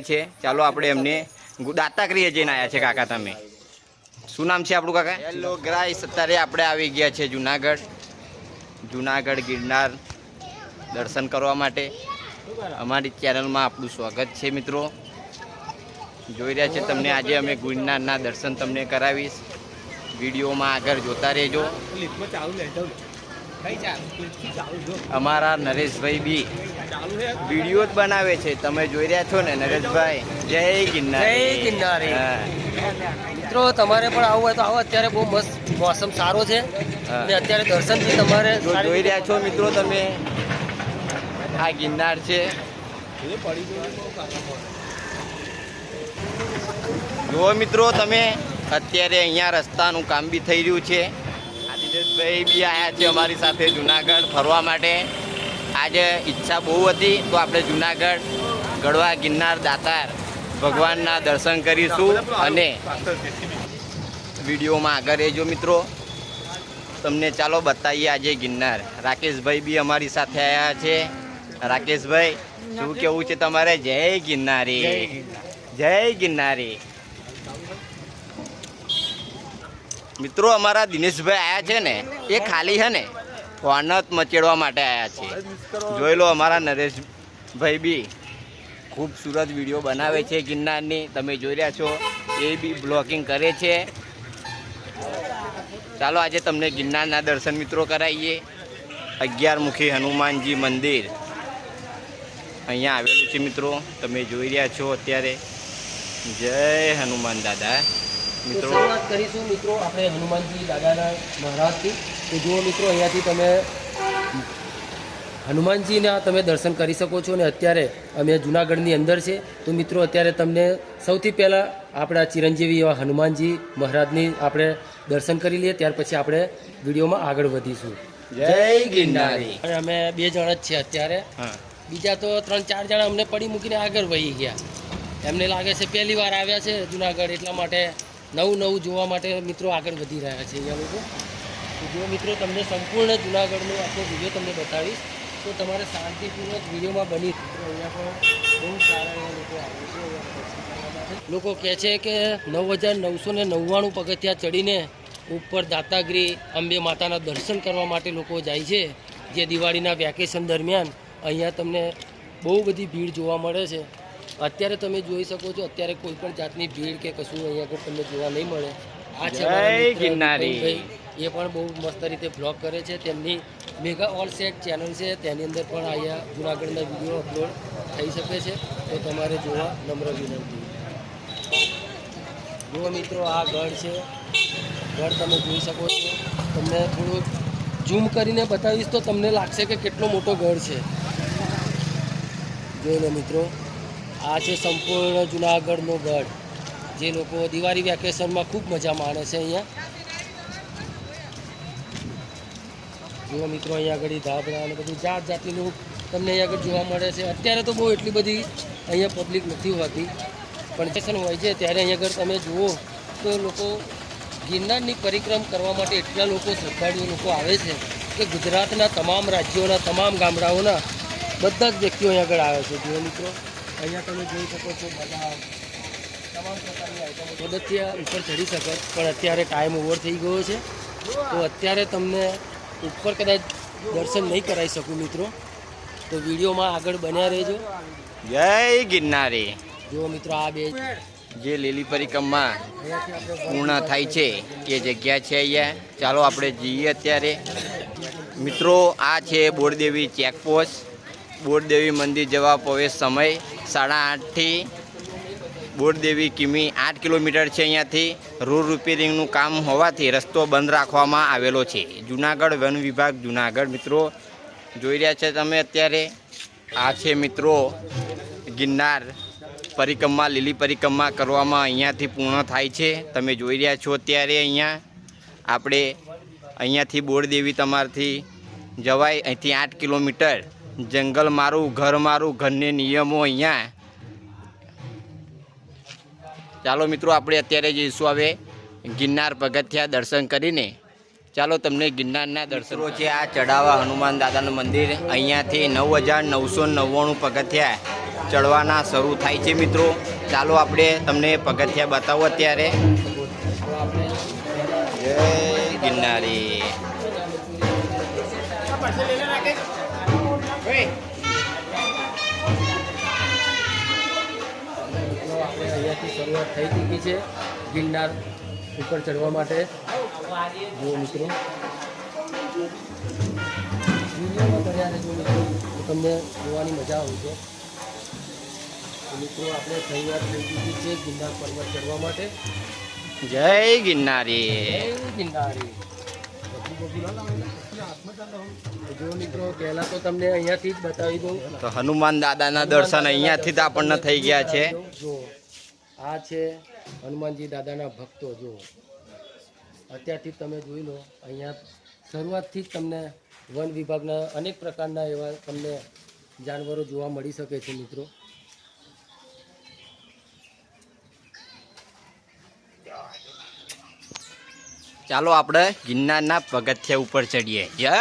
છે. ચાલો આપણે એમને દાતા દાતાક્રિયા જઈને આવ્યા છે કાકા તમે. શું નામ છે આપણું કાકા? હેલો ગ્રાઈસ અત્યારે આપણે આવી ગયા છે જુનાગઢ. જુનાગઢ ગિરનાર દર્શન કરવા માટે. અમારી ચેનલમાં આપણું સ્વાગત છે મિત્રો. જોઈ રહ્યા છે તમને, આજે અમે ગિરનારના દર્શન તમને કરાવીશ. વિડીયોમાં આગળ જોતા રહેજો. અમારા નરેશભાઈ બી વીડિયો જ બનાવે છે. તમે જોઈ રહ્યા છો ને નરેશભાઈ? જય ગિરનાર. જય ગિરનાર. મિત્રો તમારે પણ આવું હોય તો આવો. અત્યારે બહુ મસ્ત મોસમ સારો છે. અને અત્યારે દર્શન બી તમારે જોઈ રહ્યા છો મિત્રો તમે આ ગિરનાર છે. જુઓ મિત્રો તમે અત્યારે અહીંયા રસ્તાનું કામ બી થઈ રહ્યું છે. આદિત્યભાઈ બી આવ્યા છે અમારી સાથે જુનાગઢ ફરવા માટે. આજે ઈચ્છા બહુ હતી તો આપણે જુનાગઢ ગઢવા ગિરનાર દાતાર ભગવાનના દર્શન કરીશું અને વિડીયોમાં આગળ રહેજો મિત્રો. તમને ચાલો બતાવીએ આજે ગિરનાર. રાકેશભાઈ બી અમારી સાથે આવ્યા છે. રાકેશભાઈ શું કેવું છે તમારે? જય ગિરનારી. જય ગિરનારી. મિત્રો, અમારા દિનેશભાઈ આવ્યા છે ને, એ ખાલી છે ને, વાનત મચેડવા માટે આવ્યા છે. જોઈ લો અમારા નરેશભાઈ બી ખૂબસૂરત વીડિયો બનાવે છે ગિરનારની, તમે જોઈ રહ્યા છો, એ બી બ્લોગિંગ કરે છે. ચાલો આજે તમને ગિરનારના દર્શન મિત્રો કરાવીએ. અગિયાર મુખી હનુમાનજી મંદિર. અહીંયા આવેલું છે મિત્રો, તમે જોઈ રહ્યા છો અત્યારે. જય હનુમાન દાદા. મિત્રો. વાત કરીશું મિત્રો આપણે હનુમાનજી દાદાના મહારાજથી. તો જુઓ મિત્રો અહીંયાથી તમે હનુમાનજીના તમે દર્શન કરી શકો છો અને અત્યારે અમે જુનાગઢની અંદર છે. તો મિત્રો અત્યારે તમને સૌથી પહેલાં આપણા ચિરંજીવી એવા હનુમાનજી મહારાજની આપણે દર્શન કરી લઈએ. ત્યાર પછી આપણે વિડીયોમાં આગળ વધીશું. જય ગિરનારી. અમે બે જણ જ છે અત્યારે. બીજા તો ત્રણ ચાર જણા અમને પડી મૂકીને આગળ વહી ગયા. એમને લાગે છે પહેલી વાર આવ્યા છે જુનાગઢ એટલા માટે નવું નવું જોવા માટે મિત્રો આગળ વધી રહ્યા છે અહીંયા લોકો. જો મિત્રો તમને સંપૂર્ણ જુનાગઢનો આખો વીડિયો તમને બતાવીશ, તો તમારે શાંતિપૂર્વક વિડીયોમાં બની અહીંયા પણ બહુ સારા એવા લોકો આવે છે અહીંયા. લોકો કહે છે કે નવ હજાર નવસો ને નવ્વાણું પગથિયા ચડીને ઉપર દાતાગીરી અંબે માતાના દર્શન કરવા માટે લોકો જાય છે, જે દિવાળીના વેકેશન દરમિયાન. અહીંયા તમને બહુ બધી ભીડ જોવા મળે છે. અત્યારે તમે જોઈ શકો છો અત્યારે કોઈ પણ જાતની ભીડ કે કશું અહીંયા આગળ તમને જોવા નહીં મળે. આ છે ગિરનારી. એ પણ બહુ મસ્ત રીતે બ્લોગ કરે છે. તેમની મેગા ઓલ સેટ ચેનલ છે. તેની અંદર પણ અહીંયા જુનાગઢના વીડિયો અપલોડ થઈ શકે છે. તો તમારે જોવા નમ્ર વિનંતી. જુઓ મિત્રો આ ગઢ છે. ગઢ તમે જોઈ શકો છો. તમને થોડું ઝૂમ કરીને બતાવીશ તો તમને લાગશે કે કેટલો મોટો ગઢ છે. જોઈ લો મિત્રો. આ છે સંપૂર્ણ જુનાગઢનો ગઢ, જે લોકો દિવાળી વેકેશનમાં ખૂબ મજા માણે છે અહીંયા. જુઓ મિત્રો, અહીંયા આગળ ધાબળા અને બધું જાત જાતિનું તમને અહીંયા આગળ જોવા મળે છે. અત્યારે તો બહુ એટલી બધી અહીંયા પબ્લિક નથી હોતી, પણ વેકેશન હોય છે ત્યારે અહીંયા આગળ તમે જુઓ તો લોકો ગિરનારની પરિક્રમ કરવા માટે એટલા લોકો શ્રદ્ધાળુઓ લોકો આવે છે કે ગુજરાતના તમામ રાજ્યોના તમામ ગામડાઓના બધા જ વ્યક્તિઓ અહીંયા આગળ આવે છે. જુઓ મિત્રો અહીંયા તમે જોઈ શકો છો બધા તમામ પ્રકારની આઈટમો પગથિયા ઉપર ચડી શકો પણ અત્યારે ટાઈમ ઓવર થઈ ગયો છે. તો અત્યારે તમને ઉપર કદાચ દર્શન નહીં કરાવી શકું મિત્રો. તો વિડીયોમાં આગળ બન્યા રહેજો. જય ગિરનારી. જો મિત્રો આ બે જે લીલી પરિક્રમા પૂર્ણ થાય છે એ જગ્યા છે અહીંયા. ચાલો આપણે જઈએ અત્યારે. મિત્રો આ છે બોરદેવી ચેકપોસ્ટ. બોરદેવી મંદિર જવા પ્રવેશ સમય. સાડા આઠથી બોરદેવી કિમી આઠ કિલોમીટર છે અહીંયાથી. રોડ રિપેરિંગનું કામ હોવાથી રસ્તો બંધ રાખવામાં આવેલો છે. જુનાગઢ વન વિભાગ જુનાગઢ, મિત્રો. જોઈ રહ્યા છે તમે અત્યારે? આ છે, મિત્રો, ગિરનાર પરિક્રમા, લીલી પરિક્રમા કરવામાં અહીંયાથી પૂર્ણ થાય છે. તમે જોઈ રહ્યા છો અત્યારે અહીંયા. આપણે અહીંયાથી બોરદેવી તમારથી જવાય. અહીંથી આઠ કિલોમીટર જંગલ મારું, ઘર મારું, ઘરને નિયમો અહીંયા. ચાલો મિત્રો, આપણે અત્યારે જઈશું હવે ગિરનાર પગથિયા દર્શન કરીને. ચાલો તમને ગિરનારના દર્શનો છે. આ ચડાવવા હનુમાન દાદાનું મંદિર અહીંયાથી નવ હજાર નવસો નવ્વાણું પગથિયા ચડવાના શરૂ થાય છે મિત્રો. ચાલો આપણે તમને પગથિયા બતાવો અત્યારે. જય ગિરનારી. શરૂઆત થઈ ચૂકી છે. ગિરનાર ઉપર ચડવા માટે. જુઓ મિત્રો. વિડીયોમાં કર્યા રહેજો મિત્રો. તમને જોવાની મજા આવશે. મિત્રો આપણે શરૂઆત થઈ ચૂકી છે ગિરનાર પર્વત ચડવા માટે. જય ગિરનારી. જય ગિરનારી. જો મિત્રો પહેલા તો તમને અહીંયાથી જ બતાવી દઉં. તો હનુમાન દાદાના દર્શન અહીંયાથી જ આપણને થઈ ગયા છે. જો આ છે હનુમાનજી દાદાના ભક્તો જુઓ. અત્યારથી તમે જોઈ લો અહીંયા શરૂઆતથી જ તમને વન વિભાગના અનેક પ્રકારના એવા તમને જાનવરો જોવા મળી શકે છે મિત્રો. ચાલો આપણે ગિરનારના પગથિયા ઉપર ચડીએ. જય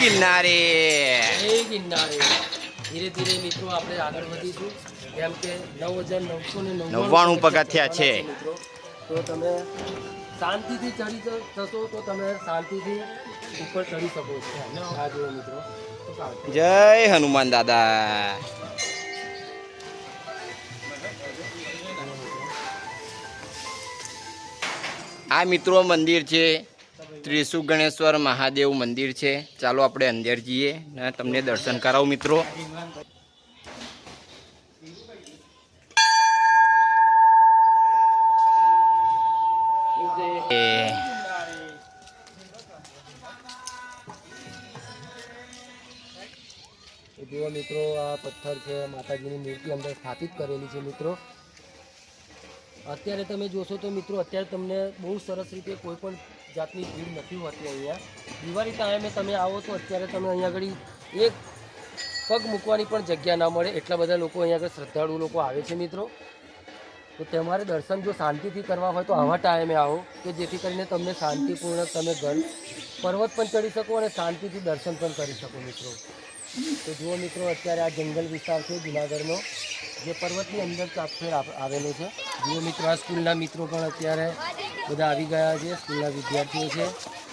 ગિરનારી! જય ગિરનારી! ધીરે ધીરે મિત્રો આપણે આગળ વધીશું. કેમ કે નવ હજાર નવસો ને નવ્વાણું પગથિયા છે. મિત્રો. તો તમે શાંતિથી ચડી જશો તો તમે શાંતિથી ઉપર ચડી શકો છો. જુઓ મિત્રો. જય હનુમાન દાદા. આ મિત્રો મંદિર છે. ત્રિશુ ગણેશ્વર મહાદેવ મંદિર છે. ચાલો આપણે અંદર જઈએ ને તમને દર્શન કરાવું, મિત્રો. જુઓ મિત્રો, આ પથ્થર છે. માતાજીની મૂર્તિ અંદર સ્થાપિત કરેલી છે, મિત્રો. અત્યારે તમે જોશો તો, મિત્રો, અત્યારે તમને બહુ સરસ રીતે કોઈ પણ જાતની ભીડ નથી હોતી અહીંયા. દિવાળી ટાઈમે તમે આવો તો અત્યારે તમે અહીંયા આગળ એક પગ મૂકવાની પણ જગ્યા ના મળે. એટલા બધા લોકો અહીંયા આગળ શ્રદ્ધાળુ લોકો આવે છે મિત્રો. તો તમારે દર્શન જો શાંતિથી કરવા હોય તો આવા ટાઈમે આવો કે જેથી કરીને તમને શાંતિપૂર્ણક તમે ઘર, પર્વત પણ ચડી શકો અને શાંતિથી દર્શન પણ કરી શકો મિત્રો. તો જુઓ મિત્રો, અત્યારે આ જંગલ વિસ્તાર છે જુનાગઢનો, જે પર્વતની અંદર ચાપફેર આવેલો છે. જુઓ મિત્રો, આ સ્કૂલના મિત્રો પણ અત્યારે બધા આવી ગયા છે, સ્કૂલના વિદ્યાર્થીઓ છે.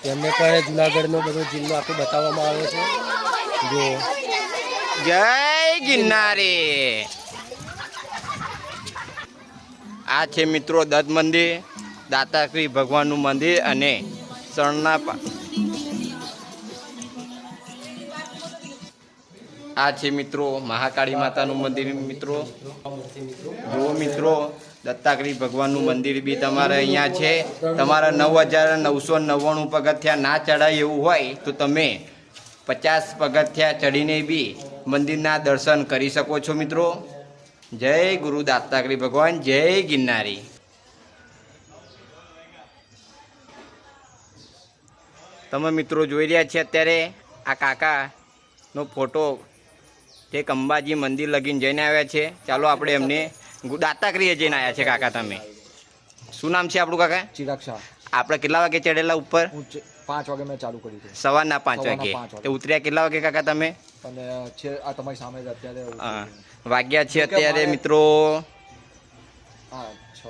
તેમને પણ જુનાગઢનો બધો જિલ્લો આખો બતાવવામાં આવે છે. જો જય ગિરનારી. આ છે મિત્રો દત્ત મંદિર દાતાશ્રી ભગવાનનું મંદિર અને શરણના આ છે મિત્રો મહાકાળી માતાનું મંદિર મિત્રો. જો મિત્રો. જુઓ ભગવાનનું મંદિર બી તમારે અહીંયા છે. તમારા નવ હજાર નવસો નવ્વાણું પગથિયા ના ચડાય એવું હોય તો તમે પચાસ પગથિયા ચડીને બી મંદિરના દર્શન કરી શકો છો મિત્રો. જય ગુરુ દત્તાત્રેય ભગવાન, જય ગિરનારી. તમે મિત્રો જોઈ રહ્યા છે અત્યારે આ કાકાનો ફોટો તે અંબાજી મંદિર લગીને જઈને આવ્યા છે. ચાલો આપણે એમને દાતાશ્રીએ જઈને આવ્યા છે કાકા તમે. શું નામ છે આપણું કાકા? ચિરાગ શાહ આપણે કેટલા વાગે ચડેલા ઉપર? પાંચ વાગે મેં ચાલુ કરી સવારના પાંચ વાગે. તો ઉતર્યા કેટલા વાગે કાકા તમે? અને છે આ તમારી સામે અત્યારે. વાગ્યા છે અત્યારે મિત્રો. હા છ.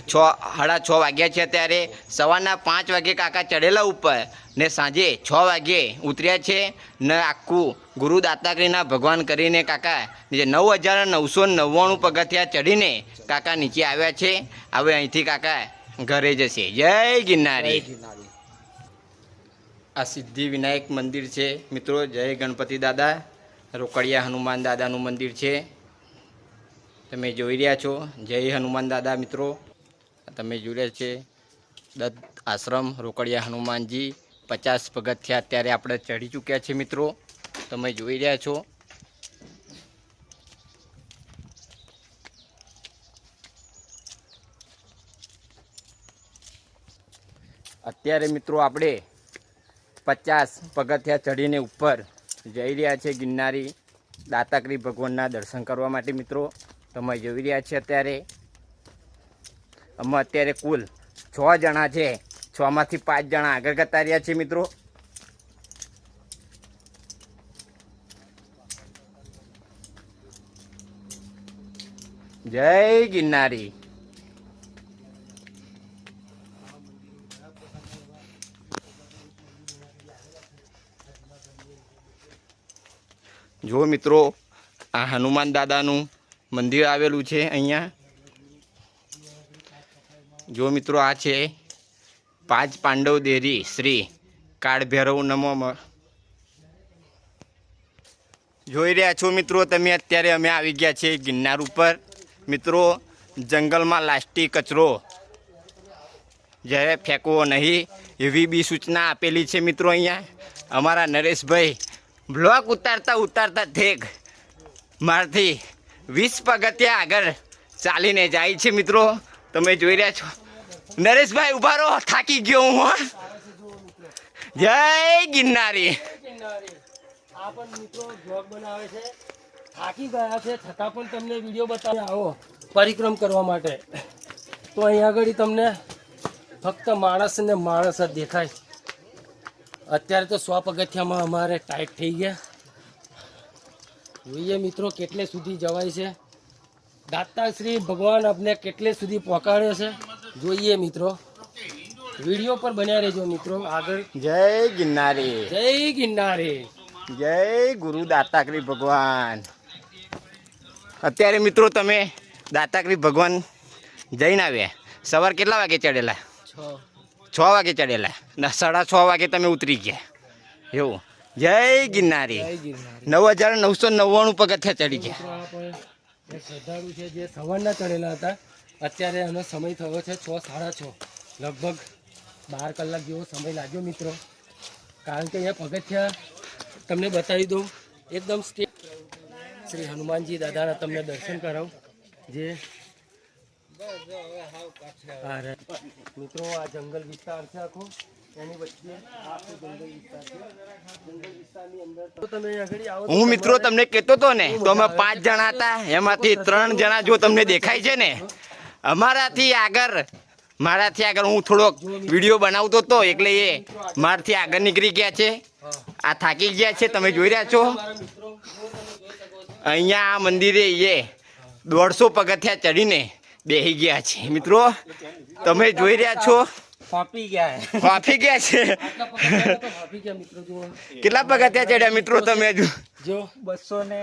છ સાડા છ વાગ્યા છે અત્યારે સવારના પાંચ વાગે કાકા ચડેલા ઉપર ને સાંજે છ વાગે ઉતર્યા છે ને આખું ગુરુ દાતાગીરીના ભગવાન કરીને કાકા જે નવ હજાર નવસો નવ્વાણું પગથિયા ચડીને કાકા નીચે આવ્યા છે. હવે અહીંથી કાકા ઘરે જશે. જય ગિરનારી. જય ગિરનારી. આ સિદ્ધિ વિનાયક મંદિર છે. મિત્રો જય ગણપતિ દાદા. રોકડિયા હનુમાન દાદાનું મંદિર છે. તમે જોઈ રહ્યા છો. જય હનુમાન દાદા મિત્રો. તમે રહ્યા છે. દત્ત આશ્રમ, રોકડિયા હનુમાનજી, પચાસ પગથિયા અત્યારે આપણે ચડી ચૂક્યા છે મિત્રો. તમે જોઈ રહ્યા છો. અત્યારે મિત્રો આપણે પચાસ પગથિયા ચડીને ઉપર જઈ રહ્યા છે ગિરનારી દાતાકરી ભગવાનના દર્શન કરવા માટે મિત્રો. તમે જોઈ રહ્યા છે અત્યારે અમે અત્યારે કુલ છ જણા છે. છમાંથી પાંચ જણા આગળ કરતા રહ્યા છે મિત્રો. જય ગિરનારી. જો મિત્રો, આ હનુમાન દાદાનું મંદિર આવેલું છે અહીંયા. જો મિત્રો આ છે પાંચ પાંડવ દેરી શ્રી કાળભૈરવ નમો જોઈ રહ્યા છો મિત્રો, તમે અત્યારે અમે આવી ગયા છીએ ગિરનાર ઉપર. મિત્રો, જંગલમાં લાસ્ટિક કચરો જ્યારે ફેંકવો નહીં એવી બી સૂચના આપેલી છે મિત્રો અહીંયા. અમારા નરેશભાઈ બ્લોક ઉતારતા ઉતારતા ઠેક મારથી વીસ પગથિયા આગળ ચાલીને જાય છે મિત્રો. તમે જોઈ રહ્યા છો. નરેશભાઈ ઊભા રહો, થાકી ગયો હું. જય ગિરનારી. આ પણ મિત્રો બ્લોગ બનાવે છે થાકી ગયા છે, છતાં પણ તમને વીડિયો બતાવી આવો પરિક્રમ કરવા માટે. તો અહીં આગળ તમને ફક્ત માણસ ને માણસ જ દેખાય. અત્યારે તો સો પગથિયામાં અમારે ટાઈટ થઈ ગયા. જોઈએ મિત્રો, કેટલે સુધી જવાય છે. દાતા શ્રી ભગવાન આપને કેટલે સુધી પહોંચાડ્યો છે? જોઈએ મિત્રો. વીડિયો પર બન્યા રહેજો મિત્રો આગળ. જય ગિરનારી. જય ગિરનારી. જય ગુરુ દાતાશ્રી ભગવાન. અત્યારે મિત્રો તમે દાતાશ્રી ભગવાન જઈને આવ્યા. સવાર કેટલા વાગે ચડેલા? છ. વાગે ચડેલા. સાડા છ વાગે તમે ઉતરી ગયા. એવું. જય ગિરનારી. નવ હજાર નવસો નવ્વાણું પગથિયા ચડી ગયા. એક શ્રદ્ધાળુ છે, જે સવારના ચડેલા હતા, અત્યારે એનો સમય થયો છે છ સાડા છ. લગભગ બાર કલાક જેવો સમય લાગ્યો મિત્રો. કારણ કે અહીંયા પગથિયા તમને બતાવી દઉં. એકદમ સ્ટે શ્રી હનુમાનજી દાદાના તમને દર્શન કરાવું. જે. મિત્રો, આ જંગલ વિસ્તાર છે આખો. એની વચ્ચે આ આખો જંગલ વિસ્તાર છે. જંગલ વિસ્તારની અંદર તો તમે આગળ આવો તો હું મિત્રો તમને કહેતો હતો ને તો અમે પાંચ જણા હતા એમાંથી ત્રણ જણા જો તમને દેખાય છે ને અમારાથી આગળ મારાથી આગળ હું થોડોક વીડિયો બનાવતો હતો એટલે એ મારાથી આગળ નીકળી ગયા છે. આ થાકી ગયા છે તમે જોઈ રહ્યા છો. અહીંયા આ મંદિરે એ દોઢસો પગથિયા ચડીને બેસી ગયા છે. મિત્રો તમે જોઈ રહ્યા છો ફાપી ગયા છે? ફાપી ગયા જુઓ. કેટલા પગથિયા ચડ્યા મિત્રો તમે જો? બસો ને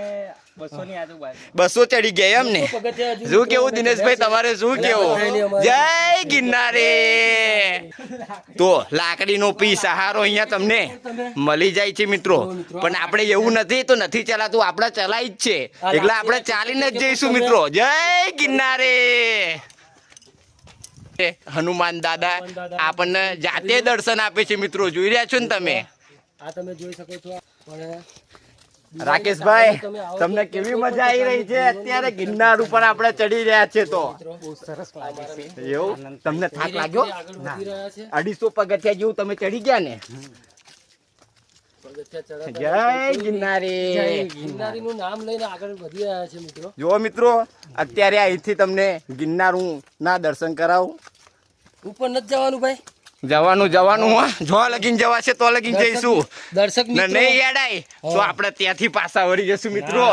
બસો ની આજુબાજુ. બસો ચડી ગયા એમ ને? શું કેવું દિનેશભાઈ તમારે શું કેવું? જય ગિરનારે! તો લાકડીનો પી સહારો અહીંયા તમને મળી જાય છે મિત્રો. પણ આપણે એવું નથી તો નથી ચલાતું આપણે ચલાય જ છે. એટલે આપણે ચાલીને જ જઈશું મિત્રો. જય ગિરનારી! હનુમાન દાદા આપણને જાતે દર્શન આપે છે મિત્રો. જોઈ રહ્યા છો ને તમે? આ તમે જોઈ શકો છો. પણ રાકેશભાઈ તમને કેવી મજા આવી રહી છે? અત્યારે ગિરનાર ઉપર આપણે ચડી રહ્યા છે તો. સરસ લાગે છે. એવું? તમને થાક લાગ્યો? આગળ વધી રહ્યા છે. અઢીસો પગથિયા જેવું તમે ચડી ગયા ને? જય ગિરનારી. ગિરનારીનું નામ લઈને આગળ વધી રહ્યા છે મિત્રો. જો મિત્રો અત્યારે અહીંથી તમને ગિરનાર હું ના દર્શન કરાવું. ઉપર નથી જવાનું ભાઈ. જવાનું જવાનું હા. જો લગીન જવાશે તો લગીન જઈશું. દર્શક નહીં યાડાય. તો આપણે ત્યાંથી પાછા વળી જશું મિત્રો.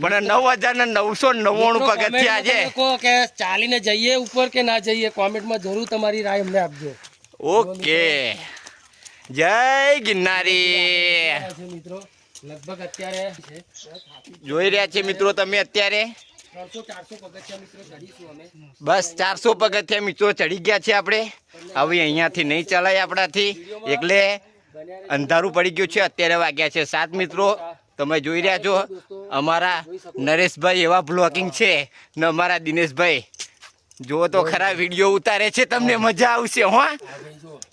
પણ નવ હજાર ને નવસો નવ્વાણું પગથિયા છે. કે ચાલીને જઈએ ઉપર કે ના જઈએ કોમેન્ટમાં જરૂર તમારી રાય અમને આપજો. ઓકે. જય ગિરનારી. મિત્રો લગભગ અત્યારે જોઈ રહ્યા છે મિત્રો તમે અત્યારે? બસ ચારસો પગથિયા મિત્રો ચડી ગયા છે આપણે. હવે અહીંયાથી નહીં ચલાય આપણાથી. એટલે અંધારું પડી ગયું છે અત્યારે વાગ્યા છે સાત મિત્રો. તમે જોઈ રહ્યા છો અમારા નરેશભાઈ એવા બ્લોકિંગ છે ને અમારા દિનેશભાઈ. જો તો ખરા વીડિયો ઉતારે છે તમને મજા આવશે હો.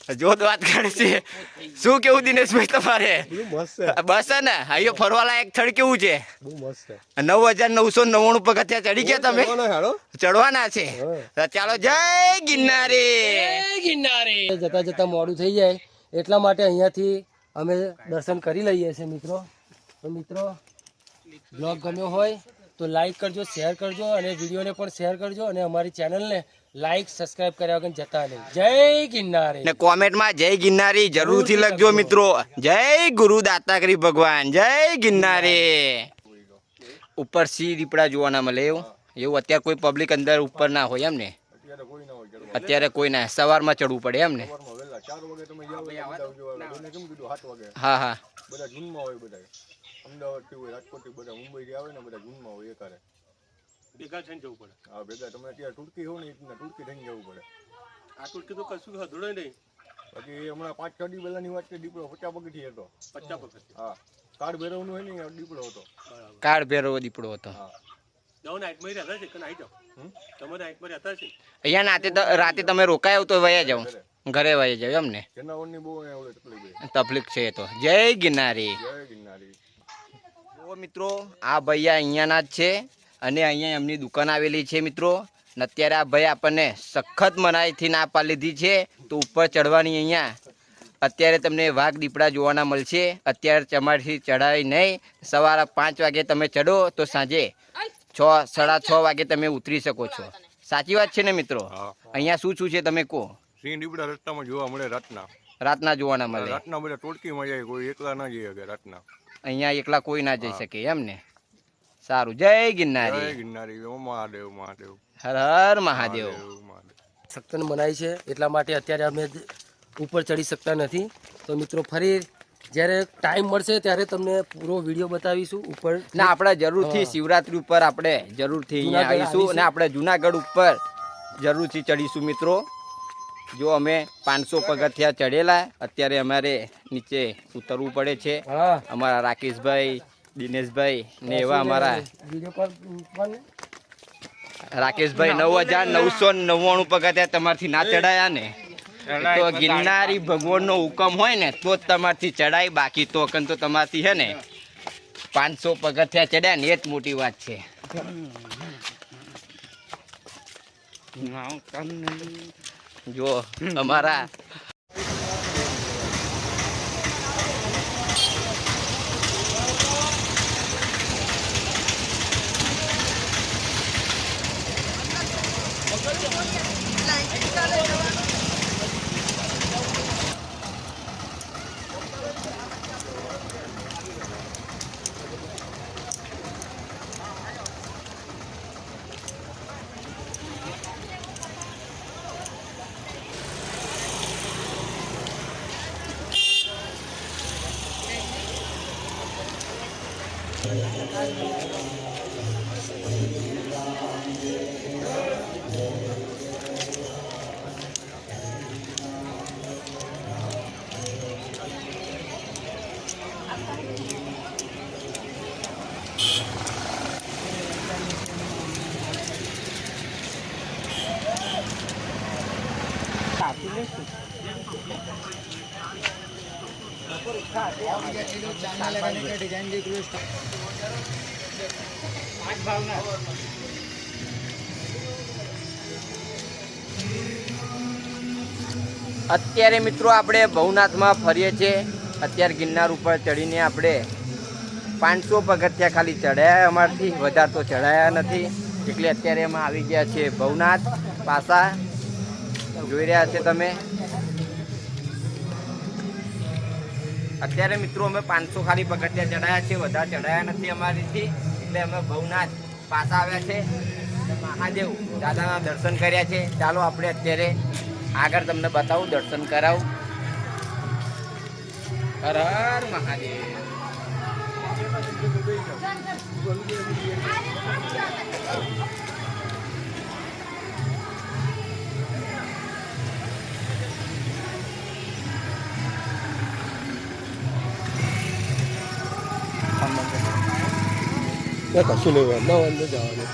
જો જો વાત કરે છે. શું કેવું દિનેશભાઈ તમારે? બસ ને? અહીંયા ફરવા લાયક સ્થળ કેવું છે? બહુ મસ્ત છે. નવ હજાર નવસો નવ્વાણું પગથિયા ચડી ગયા તમે? ચડવાના છે ચાલો જય ગિરનારી! ગિરનારે ગિરનારી! જતા જતા મોડું થઈ જાય. એટલા માટે અહીંયાથી અમે દર્શન કરી લઈએ છીએ મિત્રો. તો મિત્રો બ્લોગ ગમ્યો હોય તો લાઈક કરજો શેર કરજો અને વિડીયોને પણ શેર કરજો અને અમારી ચેનલને લાઈક સબસ્ક્રાઇબ કર્યા વગર જતા નહીં જય ગિરનારી. ને કોમેન્ટમાં જય ગિરનારી જરૂરથી લખજો મિત્રો. જય ગુરુ દાતાશ્રી ભગવાન. જય ગિરનારી. ઉપર સી દીપડા જોવાના મળે એવું? એવું અત્યારે કોઈ પબ્લિક અંદર ઉપર ના હોય એમ ને? અત્યારે કોઈ ના. હોય ચડવા અત્યારે કોઈ ના સવારમાં ચડવું પડે એમ ને? હા હા. બધા જૂનમાં હોય બધા. અમદાવાદથી હોય રાજકોટથી બધા મુંબઈથી આવે ને બધા જૂનમાં હોય એકારે. ભેગા થઈને જવું પડે. હા ભેગા. તમે ત્યાં ટૂટકી હો ને એ રીતના ટુર્કી થઈને જવું પડે. આ ટૂટકી તો કશું હદડો નહીં. બાકી હમણાં પાંચ છ દી પહેલાની વાત છે દીપડો પચાસ પગથી હતો. પચાસ પગથી. હા. કાર્ડ ભેરવનું હોય ને દીપડો હતો. કાળ ભેરવો દીપડો હતો. હા. જાઓ નાઇટમાં રહેતા છે કે નાઈ જાઓ. હમ? તમે રહેતા છે? અહીંયા નાતે રાતે તમે રોકાયો તો વયા જાવ ઘરે. વયા જાવ એમ ને? તકલીફ છે. તકલીફ છે એ તો. જય ગિરનારી. જય ગિરનારી. મિત્રો આ ભૈયા અહીંયાના જ છે. અને અહીંયા એમની દુકાન આવેલી છે મિત્રો. ને અત્યારે આ ભાઈ આપણને સખત મનાઈથી ના પાડી લીધી છે. તો ઉપર ચડવાની અહીંયા. અત્યારે તમને વાઘ દીપડા જોવાના મળશે. અત્યારે તમારથી ચડાવી નહીં. સવારે પાંચ વાગે તમે ચડો તો સાંજે છ સાડા છ વાગે તમે ઉતરી શકો છો. સાચી વાત છે ને મિત્રો? અહીંયા શું શું છે તમે કહો? સિંહ દીપડા રસ્તામાં જોવા મળે રાતના. રાતના જોવાના મળે. રાતના બધા ટોળકીમાં જાય કોઈ એકલા ના જઈ શકે રાતના. અહીંયા એકલા કોઈ ના જઈ શકે એમ ને? સારું. જય જય ગિરનારી. ગિરનારી ઓમ મહાદેવ મહાદેવ. હર હર મહાદેવ. સક્તન મનાય છે. એટલા માટે અત્યારે અમે ઉપર ચડી શકતા નથી. તો મિત્રો ફરી જ્યારે ટાઈમ મળશે ત્યારે તમને પૂરો વીડિયો બતાવીશું. ઉપર ના આપણે જરૂરથી શિવરાત્રી ઉપર આપણે જરૂરથી અહીંયા આવીશું અને આપણે જુનાગઢ ઉપર જરૂરથી ચડીશું મિત્રો. જો અમે પાંચસો પગથિયા ચડેલા અત્યારે અમારે નીચે ઉતરવું પડે છે. અમારા રાકેશભાઈ દિનેશભાઈ ને એવા અમારા વીડિયો પર પણ રાકેશભાઈ નવ હજાર નવસો નવ્વાણું પગથિયા તમારથી ના ચડાયા ને. તો ગિરનારી ભગવાનનો હુકમ હોય ને તો જ તમારથી ચડાય બાકી તો કન તો તમારથી છે ને. પાંચસો પગથિયા ચડ્યા ને એ જ મોટી વાત છે. જો અમારા અત્યારે મિત્રો આપણે ભવનાથમાં ફરીએ છીએ. અત્યારે ગિરનાર ઉપર ચડીને આપણે પાંચસો પગથિયા ખાલી ચડાયા અમારથી. વધારે તો ચડાયા નથી. એટલે અત્યારે એમાં આવી ગયા છે ભવનાથ પાસા. જોઈ રહ્યા છે તમે. અત્યારે મિત્રો અમે પાંચસો ખાલી પગથિયા ચડાયા છે વધારે ચડાયા નથી અમારીથી. એટલે અમે ભવનાથ પાસા આવ્યા છે. મહાદેવ દાદાના દર્શન કર્યા છે. ચાલો આપણે અત્યારે આગળ તમને બતાવું, દર્શન કરાવું. હર હર મહાદેવ. કશું નહીં નવ અંદર જવાનું